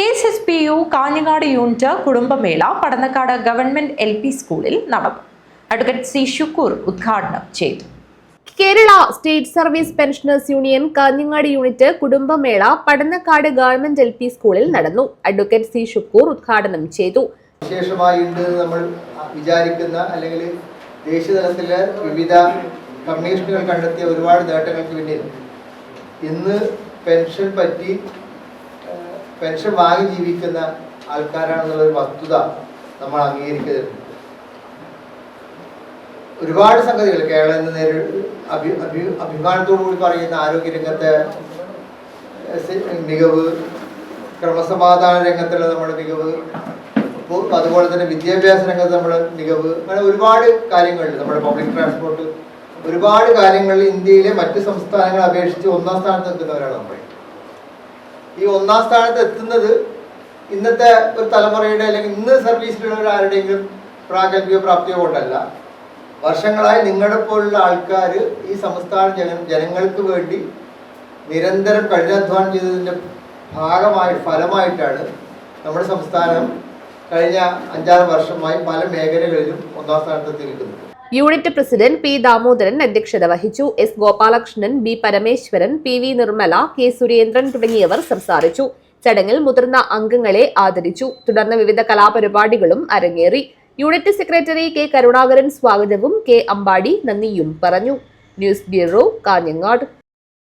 K S S P U Kanhangad unit കുടുംബമേള Padannakkad government L P സ്കൂളിൽ നടന്നു. Advocate C Shukkur ഉദ്ഘാടനം ചെയ്തു. Kerala state service pensioners union Kanhangad unit കുടുംബമേള Padannakkad government L P സ്കൂളിൽ നടന്നു. Advocate C Shukkur ഉദ്ഘാടനം ചെയ്തു. നമ്മൾ വിചാരിക്കുന്ന അല്ലെങ്കിൽ ദേശീയ തലത്തിലെ വിവിധ കമ്മീഷനുകൾ കണ്ടെത്തിയ ഒരുപാട് നേട്ടങ്ങൾക്ക് പിന്നിൽ ഇന്ന് പെൻഷൻ പറ്റി പെൻഷൻ വാങ്ങി ജീവിക്കുന്ന ആൾക്കാരാണെന്നുള്ളൊരു വസ്തുത നമ്മൾ അംഗീകരിക്കരുത്. ഒരുപാട് സംഗതികൾ കേരളം നേരി അഭി അഭി അഭിമാനത്തോടു കൂടി പറയുന്ന ആരോഗ്യരംഗത്തെ രംഗത്തെ മികവ് ക്രമസമാധാന രംഗത്തുള്ള നമ്മുടെ മികവ് അതുപോലെ തന്നെ വിദ്യാഭ്യാസ രംഗത്ത് നമ്മുടെ മികവ് അങ്ങനെ ഒരുപാട് കാര്യങ്ങളിൽ നമ്മുടെ പബ്ലിക് ട്രാൻസ്പോർട്ട് ഒരുപാട് കാര്യങ്ങളിൽ ഇന്ത്യയിലെ മറ്റ് സംസ്ഥാനങ്ങളെ അപേക്ഷിച്ച് ഒന്നാം സ്ഥാനത്ത് നിൽക്കുന്നവരാണ് നമ്മൾ ഈ ഒന്നാം സ്ഥാനത്ത് എത്തുന്നത് ഇന്നത്തെ ഒരു തലമുറയുടെ അല്ലെങ്കിൽ ഇന്ന് സർവീസിലുള്ള ആരുടെയെങ്കിലും പ്രാഗൽഭ്യ പ്രാപ്തിയോ കൊണ്ടല്ല. വർഷങ്ങളായി നിങ്ങളെ പോലുള്ള ആൾക്കാർ ഈ സംസ്ഥാന ജന ജനങ്ങൾക്ക് വേണ്ടി നിരന്തരം കഠിനാധ്വാനം ചെയ്തതിന്റെ ഭാഗമായി ഫലമായിട്ടാണ് നമ്മുടെ സംസ്ഥാനം കഴിഞ്ഞ അഞ്ചാറ് വർഷമായി പല മേഖലകളിലും ഒന്നാം സ്ഥാനത്തെത്തി നിൽക്കുന്നത്. യൂണിറ്റ് പ്രസിഡന്റ് പി ദാമോദരൻ അധ്യക്ഷത വഹിച്ചു. S Gopalakrishnan B Parameswaran P V Nirmala K Surendran തുടങ്ങിയവർ സംസാരിച്ചു. ചടങ്ങിൽ മുതിർന്ന അംഗങ്ങളെ ആദരിച്ചു. തുടർന്ന് വിവിധ കലാപരിപാടികളും അരങ്ങേറി. യൂണിറ്റ് സെക്രട്ടറി കെ കരുണാകരൻ സ്വാഗതവും കെ അമ്പാടി നന്ദിയും പറഞ്ഞു. News bureau Kanhangad.